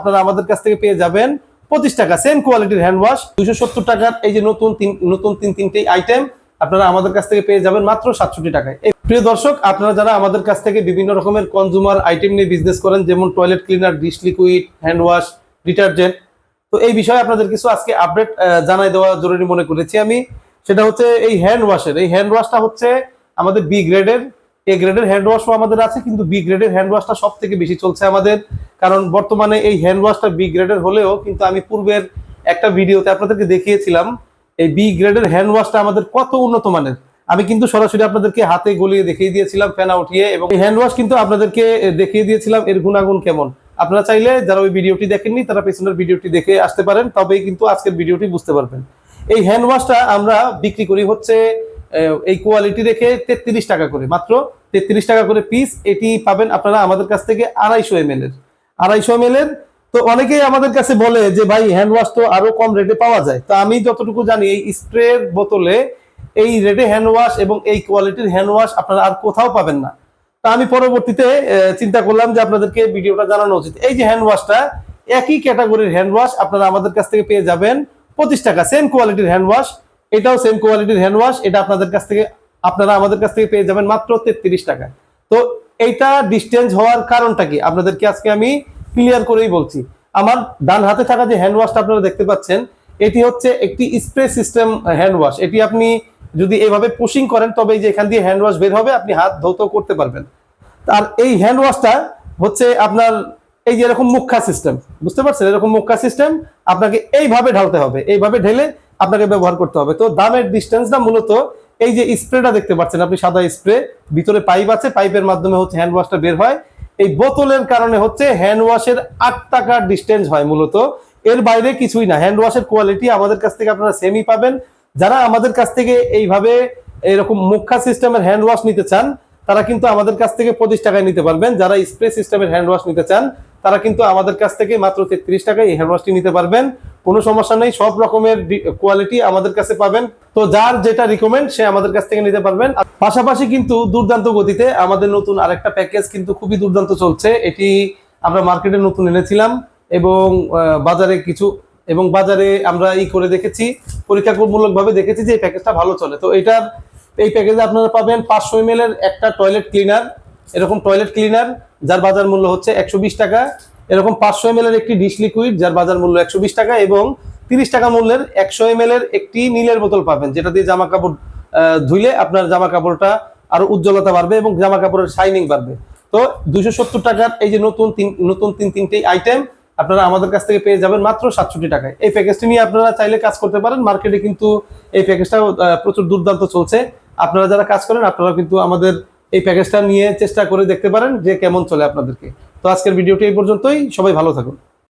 আপনারা আমাদের কাছ থেকে পেয়ে যাবেন পঁচিশ টাকা সেম কোয়ালিটির হ্যান্ড ওয়াশ দুইশো সত্তর টাকার এই যে নতুন তিন নতুন তিন, তিনটি আইটেম আপনারা আমাদের কাছ থেকে পেয়ে যাবেন মাত্র সাতষট্টি টাকায়। প্রিয় দর্শক, আপনারা যারা আমাদের কাছ থেকে বিভিন্ন রকমের কনজুমার আইটেম নিয়ে বিজনেস করেন, যেমন toilet cleaner dish liquid hand wash detergent তো এই বিষয়ে আপনাদের কিছু আজকে আপডেট জানাই দেওয়া জরুরি মনে করেছি আমি। সেটা হচ্ছে এই হ্যান্ড ওয়াশের এই হ্যান্ড ওয়াশটা হচ্ছে আমাদের বি গ্রেডের এ গ্রেডের হ্যান্ড ওয়াশও আমাদের আছে, কিন্তু বি গ্রেডের হ্যান্ড ওয়াশটা সব থেকে বেশি চলছে আমাদের। কারণ বর্তমানে এই হ্যান্ড ওয়াশটা বি গ্রেডের হলেও কিন্তু আমি পূর্বের একটা ভিডিওতে আপনাদেরকে দেখিয়েছিলাম, এই বি গ্রেডের হ্যান্ড ওয়াশটা আমাদের কত উন্নত মানের। আমি কিন্তু সরাসরি আপনাদেরকে হাতে গলিয়ে দেখিয়ে দিয়েছিলাম, ফেনা উঠিয়ে, এবং এই হ্যান্ড ওয়াশ কিন্তু আপনাদেরকে দেখিয়ে দিয়েছিলাম এর গুণাগুণ কেমন। আপনারা চাইলে যারা ওই ভিডিওটি দেখেননি, তারা পেছনের ভিডিওটি দেখে আসতে পারেন, তবেই কিন্তু আজকের ভিডিওটি বুঝতে পারবেন। এই হ্যান্ড ওয়াশটা আমরা বিক্রি করি হচ্ছে এই কোয়ালিটি রেখে তেত্রিশ টাকা করে, মাত্র তেত্রিশ টাকা করে পিস এটি পাবেন আপনারা আমাদের কাছ থেকে আড়াইশো এম এর। আড়াইশো এম এর, তো অনেকেই আমাদের কাছে বলে যে, ভাই হ্যান্ড ওয়াশ তো আরও কম রেটে পাওয়া যায়। তো আমি যতটুকু জানি, এই স্প্রের বোতলে এই রেটে হ্যান্ড ওয়াশ এবং এই কোয়ালিটির হ্যান্ড ওয়াশ আপনারা আর কোথাও পাবেন না। তা আমি পরবর্তীতে চিন্তা করলাম যে আপনাদেরকে ভিডিওটা জানানো উচিত। এই যে হ্যান্ড ওয়াশটা একই ক্যাটাগরির হ্যান্ড ওয়াশ আপনারা আমাদের কাছ থেকে পেয়ে যাবেন। পঁচিশ টাকা সেম কোয়ালিটির হ্যান্ড ওয়াশ এটাও সেম কোয়ালিটির হ্যান্ড ওয়াশ এটা আপনাদের কাছ থেকে আপনারা আমাদের কাছ থেকে পেয়ে যাবেন মাত্র তেত্রিশ টাকা। তো এইটা ডিস্টেন্স হওয়ার কারণটা কি? আপনাদেরকে আজকে আমি ক্লিয়ার করেই বলছি। আমার ডান হাতে থাকা যে হ্যান্ড ওয়াশটা আপনারা দেখতে পাচ্ছেন, এটি হচ্ছে একটি স্প্রে সিস্টেম হ্যান্ড ওয়াশ এটি আপনি যদি এভাবে পুশিং করেন, তবে এই যে এখান দিয়ে হ্যান্ড ওয়াশ বের হবে, আপনি হাত ধৌত করতে পারবেন। আর এই হ্যান্ড ওয়াশটা হচ্ছে আপনার এই যে এরকম মুখা সিস্টেম বুঝতে পারছেন? এরকম মুখা সিস্টেম আপনাকে এইভাবে ঢালতে হবে। এইভাবে ঢেলে আপনাকে ব্যবহার করতে হবে। তো দামের ডিস্টেন্সটা মূলত এই যে স্প্রেটা দেখতে পাচ্ছেন আপনি, সাদা স্প্রে ভিতরে পাইপ আছে পাইপের মাধ্যমে হচ্ছে হ্যান্ড ওয়াশটা বের হয়। এই বোতলের কারণে হচ্ছে হ্যান্ড ওয়াশের আট টাকার ডিস্টেন্স হয় মূলত। এর বাইরে কিছুই না। হ্যান্ড ওয়াশের কোয়ালিটি আমাদের কাছ থেকে আপনারা সেমই পাবেন। যারা আমাদের কাছ থেকে এইভাবে এরকম মুখা সিস্টেমের হ্যান্ড ওয়াশ নিতে চান, তারা কিন্তু আমাদের কাছ থেকে পঁচিশ টাকায় নিতে পারবেন। যারা স্প্রে সিস্টেমের হ্যান্ড ওয়াশ নিতে চান, তারা কিন্তু আমাদের কাছ থেকে মাত্র তেত্রিশ টাকায় এই হ্যান্ড ওয়াশটি নিতে পারবেন। কোনো সমস্যা নেই, সব রকমের কোয়ালিটি আমাদের কাছে পাবেন। তো যার যেটা রিকমেন্ড সে আমাদের কাছ থেকে নিতে পারবেন। পাশাপাশি কিন্তু দুর্দান্ত গতিতে আমাদের নতুন আরেকটা প্যাকেজ কিন্তু খুবই দুর্দান্ত চলছে। এটি আমরা মার্কেটে নতুন এনেছিলাম এবং বাজারে কিছু, এবং বাজারে আমরা ই করে দেখেছি পরীক্ষামূলক ভাবে দেখেছি যে এই প্যাকেজটা ভালো চলে। তো এটার, এই প্যাকেজে আপনারা পাবেন পাঁচশো এম একটা টয়লেট ক্লিনার এরকম টয়লেট ক্লিনার যার বাজার মূল্য হচ্ছে একশো বিশ টাকা। এরকম পাঁচশো এম এর একটি ডিশ লিকুইড যার বাজার মূল্য একশো বিশ টাকা এবং তিরিশ টাকা মূল্যের একশো এম এর একটি নীলের বোতল পাবেন, যেটা দিয়ে জামা কাপড় ধুইলে আপনার জামা কাপড়টা আরও উজ্জ্বলতা বাড়বে এবং জামা কাপড়ের শাইনিং বাড়বে। তো দুইশো সত্তর টাকার এই যে নতুন তিন নতুন তিন, তিনটে আইটেম আপনারা আমাদের কাছ থেকে পেয়ে যাবেন মাত্র সাতষট্টি টাকায়। এই প্যাকেজটি নিয়ে আপনারা চাইলে কাজ করতে পারেন মার্কেটে কিন্তু এই প্যাকেজটা প্রচুর দুর্দান্ত চলছে। আপনারা যারা কাজ করেন আপনারা কিন্তু আমাদের এই প্যাকেজটা নিয়ে চেষ্টা করে দেখতে পারেন যে কেমন চলে আপনাদেরকে। তো আজকের ভিডিওটি এই পর্যন্তই। সবাই ভালো থাকুন।